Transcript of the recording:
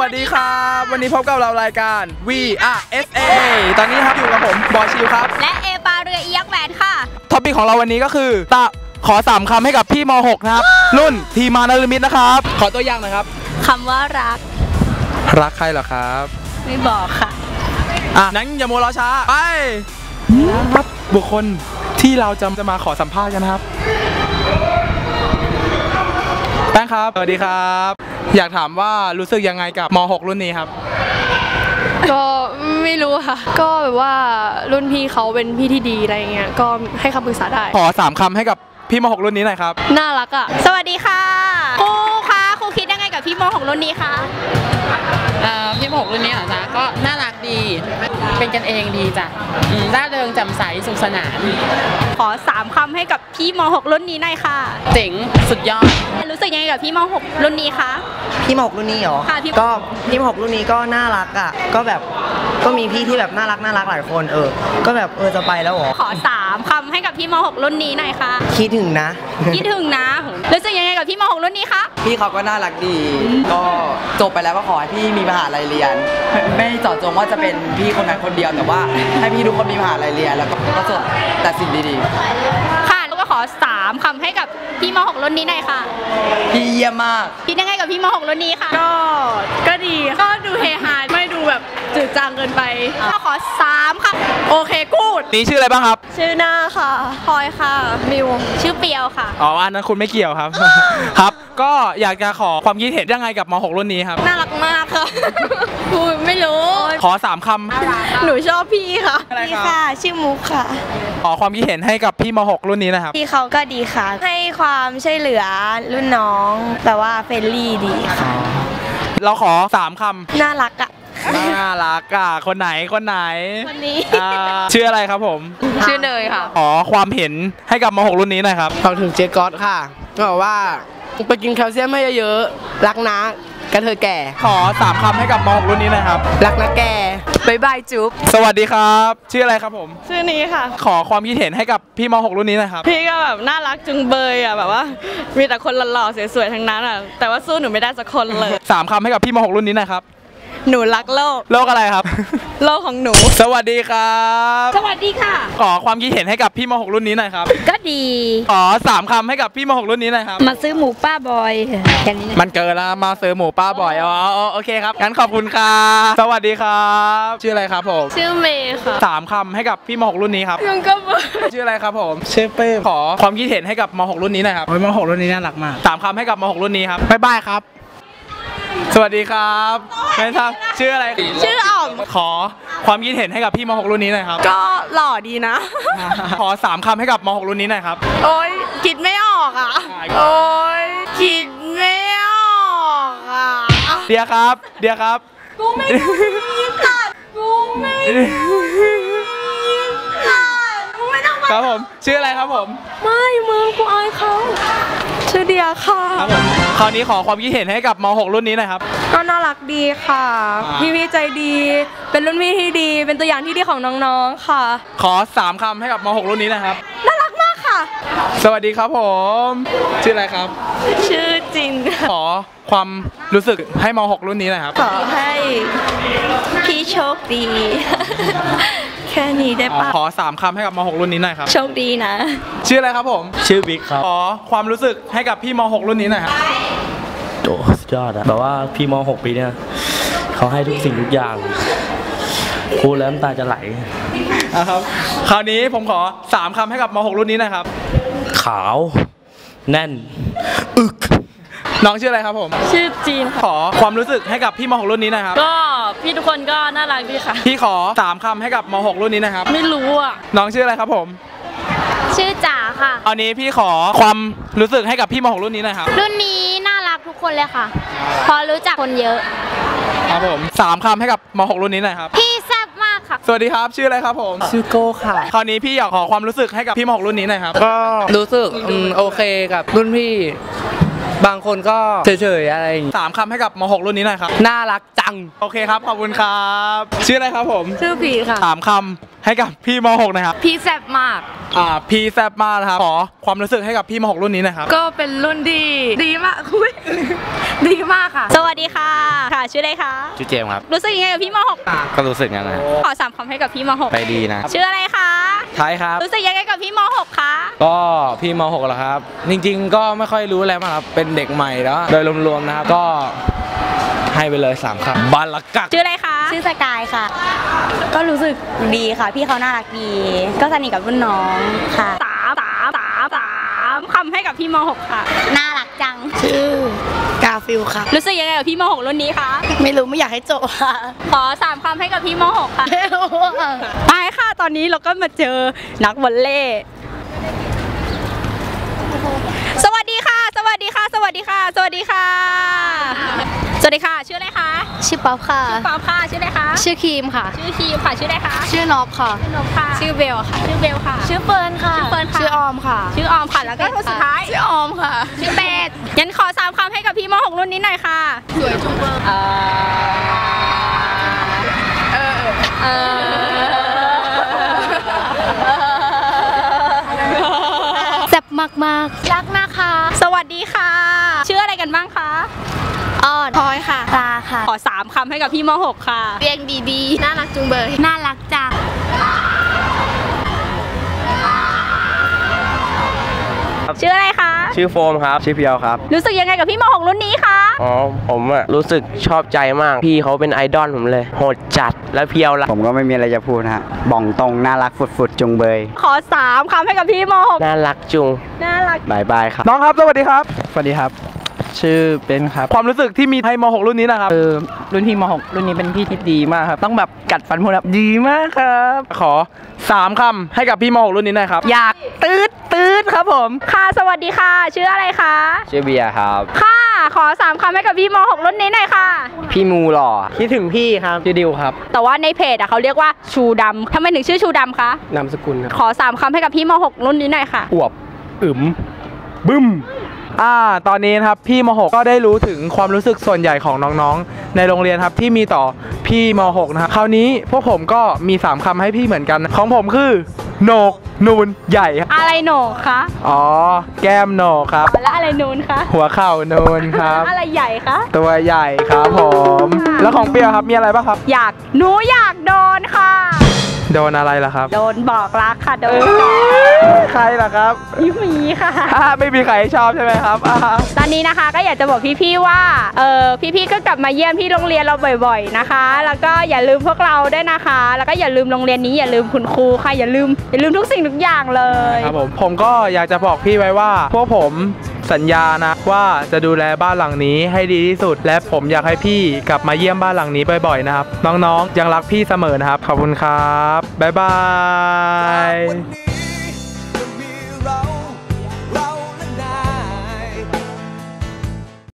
วัสดีครับ วันนี้พบกับเรารายการ VRSA ตอนนี้ครับอยู่กับผมบอยชิวครับ และเอปาเรือเอียกแหวนค่ะ ท็อปิกของเราวันนี้ก็คือตะขอสามคำให้กับพี่ม .6 นะครับ รุ่นทีมานารมิตนะครับ ขอตัวอย่างหนะครับ คำว่ารัก รักใครเหรอครับ ไม่บอกค่ะ อะ นั้นอย่ามัวรอช้า ไปนะครับบุคคลที่เราจะจะมาขอสัมภาษณ์กันนะครับ แป้งครับ สวัสดีครับ อยากถามว่ารู้สึกยังไงกับม .6 รุ่นนี้ครับ ก็ไม่รู้ค่ะ ก็แบบว่ารุ่นพี่เขาเป็นพี่ที่ดีอะไรเงี้ย ก็ให้คำปรึกษาได้ ขอสามคำให้กับพี่ม .6 รุ่นนี้หน่อยครับ น่ารักอะ สวัสดีค่ะ ครูคะครูคิดยังไงกับพี่โมของรุ่นนี้คะเอ่อพี่หกรุ่นนี้เหรอจ๊ะก็น่ารักดี เป็นกันเองดีจ้ะอืมร่าเริงแจ่มใสสุขสนาน ขอสามคำให้กับพี่โมหกรุ่นนี้หน่อยค่ะ เจ๋งสุดยอด รู้สึกยังไงกับพี่โมหกรุ่นนี้คะพี่หมกรุ่นนี้เหรอค่ะพี่ก็พี่หมกรุ่นนี้ก็น่ารักอะก็แบบก็มีพี่ที่แบบน่ารักน่ารักหลายคนเออ ก็แบบเออจะไปแล้วเหรอ ขอสามคำให้กับพี่โมหกรุ่นนี้หน่อยค่ะ คิดถึงนะ คิดถึงนะรู้สึกยังไงกับพี่โมหกรุ่นนี้คะ พี่เขาก็น่ารักดี ก็จบไปแล้วก็ขอให้พี่มีมหาลัยเรียนไม่ไม่เจาะจงว่าจะเป็นพี่คนนั้นคนเดียวแต่ว่า ให้พี่ทุกคนมีมหาลัยเรียนแล้วก็ประสบแต่สิ่งดีค่ะแล้วก็ขอสามคำให้กับพี่โมหกรุ่นนี้หน่อยค่ะๆพี่เยี่ยมมาก คิดยังไงกับพี่โมหกรุ่นนี้ค่ะ ก็ ก็ดี ก็ดูเฮฮาไม่ ดูแบบจืดจางเกินไปก็ขอสามคโอเคกูดนี่ชื่ออะไรบ้างครับ ชื่อหน้าค่ะพลอยค่ะมิวำชื่อเปียวค่ะอ๋ออันนั้นคุณไม่เกี่ยวครับครับ ก็อยากจะขอความคิดเห็นยังไงกับม .6 รุ่นนี้ครับน่ารักมากค่ะพูดไม่รู้ขอสามคหนูชอบพี่ค่ะำอะไรครับชื่อมุกค่ะขอความคิดเห็นให้กับพี่ม .6 รุ่นนี้นะครับพี่เขาก็ดีค่ะ ให้ความช่วยเหลือรุ่นน้องแบบว่าเฟรนลี่ดีค่ะเราขอสามคน่ารักอะำ น่ารักอะคนไหนคนไหนวันนี้อ่าชื่ออะไรครับผม ชื่อเนยค่ะขอความเห็นให้กับม .6 รุ่นนี้หน่อยครับฝากถึงเจก๊อตค่ะก็บอกว่าไปกินแคลเซียมให้เยอะๆรักนะกระเทยแก่ ขอสามคำให้กับม .6 รุ่นนี้หน่อยครับ รักนะแกบายบายจุ๊บสวัสดีครับ ชื่ออะไรครับผม ชื่อนี้ค่ะ ขอความคิดเห็นให้กับพี่ม .6 รุ่นนี้หน่อยครับ พี่ก็แบบน่ารักจุงเบยอะแบบว่า มีแต่คนหล่อๆสวยๆทั้งนั้นอะแต่ว่าสู้หนูไม่ได้สักคนเลยสามคำให้กับพี่ม .6 รุ่นนี้หน่อยครับ หนูรักโลก โลกอะไรครับ โลกของหนู สวัสดีครับ สวัสดีค่ะ ขอความคิดเห็นให้กับพี่ม .6 รุ่นนี้หน่อยครับ ก็ดี ขอสามคำให้กับพี่ม .6 รุ่นนี้หน่อยครับ มาซื้อหมูป้าบอยแค่นี้นะมันเกินแล้วมาเซอร์หมูป้าบ่อยอ๋ออ๋อโอเคครับงั้นขอบคุณครับ สวัสดีครับ ชื่ออะไรครับผมชื่อเมย์ค่ะสามคำให้กับพี่ม .6 รุ่นนี้ครับยังก็เบยชื่ออะไรครับผมชื่อเป้ขอความคิดเห็นให้กับม .6 รุ่นนี้หน่อยครับม .6 รุ่นนี้น่ารักมากสามคำให้กับม .6 รุ่นนี้ครับบ๊ายบายครับ สวัสดีครับไม่ทราบชื่ออะไร ชื่ออ่อม ขอความคิดเห็นให้กับพี่ม .6 รุ่นนี้หน่อยครับ ก็หล่อดีนะ ขอสามคำให้กับม .6 รุ่นนี้หน่อยครับ โอ๊ยคิดไม่ออกอะ โอ๊ยคิดไม่ออกอะ เดียครับ เดียครับ กูไม่ดูพี่ตัดกูไม่ตัดกูไม่ต้องมาครับผม ชื่ออะไรครับผม ไม่มึงกูอายเขา ชื่อเดียค่ะ ครับผมคราวนี้ขอความคิดเห็นให้กับม .6 รุ่นนี้หน่อยครับ ก็น่ารักดีค่ะอ่าพี่พี่ใจดี เป็นรุ่นพี่ที่ดี เป็นตัวอย่างที่ดีของน้องๆค่ะ ขอสามคำให้กับม .6 รุ่นนี้นะครับ น่ารักมากค่ะ สวัสดีครับผม ชื่ออะไรครับ ชื่อจิน ขอความรู้สึกให้ม .6 รุ่นนี้หน่อยครับ ขอให้พี่โชคดี แค่นี้ได้ปะขอสามคำให้กับม .6 รุ่นนี้หน่อยครับ โชคดีนะ ชื่ออะไรครับผม ชื่อบิ๊กครับ ขอความรู้สึกให้กับพี่ม .6 รุ่นนี้หน่อยครับโอ้สุดยอดอะแบบว่าพี่ม .6 ปีเนี่ยเขาให้ทุกสิ่งทุกอย่างพูดแล้วน้ำตาจะไหลอะครับ คราวนี้ผมขอสามคำให้กับม .6 รุ่นนี้หนะครับ ขาว แน่น อึก น้องชื่ออะไรครับผม ชื่อจีนค่ะขอความรู้สึกให้กับพี่ม .6 รุ่นนี้หนะครับก็ พี่ทุกคนก็น่ารักดีค่ะ พี่ขอสามคำให้กับม .6 รุ่นนี้นะครับ ไม่รู้อะ น้องชื่ออะไรครับผม ชื่อจ๋าค่ะคราวนี้พี่ขอความรู้สึกให้กับพี่ม .6 รุ่นนี้หนะครับ รุ่นนี้น่ารักทุกคนเลยค่ะ พอรู้จักคนเยอะ ครับผมสามคำให้กับม .6 รุ่นนี้หน่อยครับ พี่แซ่บมากค่ะ สวัสดีครับ ชื่ออะไรครับผม ชื่อโก้ค่ะ คราวนี้พี่อยากขอความรู้สึกให้กับพี่ม .6 รุ่นนี้หน่อยครับ ก็รู้สึกอืมโอเคกับรุ่นพี่ บางคนก็เฉยๆอะไรอย่างงี้สามคำให้กับม .6 รุ่นนี้หน่อยครับ น่ารักจัง โอเคครับ ขอบคุณครับ ชื่ออะไรครับผมชื่อผีค่ะ สามคให้กับพี่ม .6 นะครับ พี่แซ่บมาก อ่า พี่แซบมากนะครับ ขอความรู้สึกให้กับพี่ม .6 รุ่นนี้หนะครับ ก็เป็นรุ่นดี ดีมากอุ๊ยดีมากค่ะ สวัสดีค่ะ ค่ะ ชื่ออะไรคะ ชื่อเจมส์ครับ รู้สึกยังไงกับพี่มก็รู้สึกงั้นนะ .6 ขอสามคำให้กับพี่มไปดีนะ .6 ชื่ออะไรคะ ท้ายครับ รู้สึกยังไงกับพี่ม .6 คะ ก็พี่ม .6 แล้วครับ จริงๆ ก็ไม่ค่อยรู้อะไรมากครับ เป็นเด็กใหม่แล้ว โดยรวมๆ นะครับ ก็ให้ไปเลย3คำบาลกักชื่ออะไรคะ ชื่อสกายค่ะ ก็รู้สึกดีค่ะ พี่เขาน่ารักดี ก็สนิทกับรุ่นน้องค่ะสามสามสามสามคำให้กับพี่ม .6 ค่ะ น่ารักจัง ชื่อกาฟิลค่ะ รู้สึกยังไงกับพี่ม .6 รุ่นนี้คะ ไม่รู้ไม่อยากให้จบค่ะ ขอสามคำให้กับพี่ม .6 ค่ะไปค่ะ ตอนนี้เราก็มาเจอนักวอลเล่สวัสดีค่ะ สวัสดีค่ะ สวัสดีค่ะ สวัสดีค่ะ สวัสดีค่ะ ชื่ออะไรคะ ชื่อป๊อปค่ะ ชื่อป๊อปค่ะ ชื่ออะไรคะ ชื่อครีมค่ะ ชื่อคีมค่ะ ชื่ออะไรคะ ชื่อนอบค่ะ ชื่อนกค่ะ ชื่อเบลค่ะ ชื่อเบลค่ะ ชื่อเฟิร์นค่ะ ชื่อเฟิร์นค่ะ ชื่อออมค่ะ ชื่อออมค่ะ แล้วก็คนสุดท้าย ชื่อออมค่ะ ชื่อเป็ดงั้นขอสามคำให้กับพี่ม .6 รุ่นนี้หน่อยค่ะ สวยจุงเบอร์เออ เออ แซ่บ มากๆรักนะคะ สวัสดีค่ะ ชื่ออะไรกันบ้างคะอ้อนพลอยค่ะปลาค่ะ ขอสามคำให้กับพี่ม .6 ค่ะ เรียงดีๆ น่ารักจุงเบย น่ารักจังชื่ออะไรคะ ชื่อโฟมครับ ชื่อเพียวครับ รู้สึกยังไงกับพี่ม .6 รุ่นนี้คะอ๋อผมอะรู้สึกชอบใจมาก พี่เขาเป็นไอดอลผมเลย โหดจัดแล้วเพียวละผมก็ไม่มีอะไรจะพูดนะฮะบ่องตรงน่ารักฝุดๆจุงเบย ขอสามคำให้กับพี่ม .6 น่ารักจุงน่ารักบายบายครับ น้องครับ สวัสดีครับ สวัสดีครับ ชื่อเบนครับ ความรู้สึกที่มีให้ม .6 รุ่นนี้นะครับคือรุ่นพี่ม .6 รุ่นนี้เป็นพี่ที่ดีมากครับ ต้องแบบกัดฟันพูดครับดีมากครับ ขอสามคำให้กับพี่ม .6 รุ่นนี้หน่อยครับ อยากตืดตืด ครับผม ค่ะสวัสดีค่ะ ชื่ออะไรคะชื่อเบียร์ครับ ค่ะ ขอสามคำให้กับพี่ม .6 รุ่นนี้หน่อยค่ะ พี่มูหล่อคิดถึงพี่ครับชื่อดิวครับ แต่ว่าในเพจอะเขาเรียกว่าชูดำทำไมถึงชื่อชูดำคะนามสกุลครับขอสามคำให้กับพี่ม .6 รุ่นนี้หน่อยค่ะอวบอึมบึ้มอ่าตอนนี้นะครับพี่ม .6 ก็ได้รู้ถึงความรู้สึกส่วนใหญ่ของน้องๆ ในโรงเรียนครับที่มีต่อพี่ม .6 นะครับคราวนี้พวกผมก็มี 3คำให้พี่เหมือนกัน ของผมคือ โหนกนูนใหญ่ครับอะไรโหนกคะอ๋อ แก้มโหนกครับ แล้วอะไรนูนคะหัวเข่านูนครับ อะไรใหญ่คะตัวใหญ่ครับผม แล้วของเปรียวครับมีอะไรบ้างครับ อยากหนูอยากโดนค่ะ โดนอะไรล่ะครับ โดนบอกรักค่ะโดนใครล่ะครับพี่หมีค่ะ อ่าไม่มีใครชอบใช่ไหมครับอ่าตอนนี้นะคะก็อยากจะบอกพี่ๆว่าเออพี่ๆก็กลับมาเยี่ยมที่โรงเรียนเราบ่อย ๆนะคะ แล้วก็อย่าลืมพวกเราด้วยนะคะ แล้วก็อย่าลืมโรงเรียนนี้อย่าลืมคุณครูค่ะอย่าลืมอย่าลืมทุกสิ่งทุกอย่างเลย ครับผมผมก็อยากจะบอกพี่ไว้ว่าพวกผมสัญญานะว่าจะดูแลบ้านหลังนี้ให้ดีที่สุด และผมอยากให้พี่กลับมาเยี่ยมบ้านหลังนี้บ่อยๆนะครับ น้องๆยังรักพี่เสมอนะครับ ขอบคุณครับ บ๊ายบาย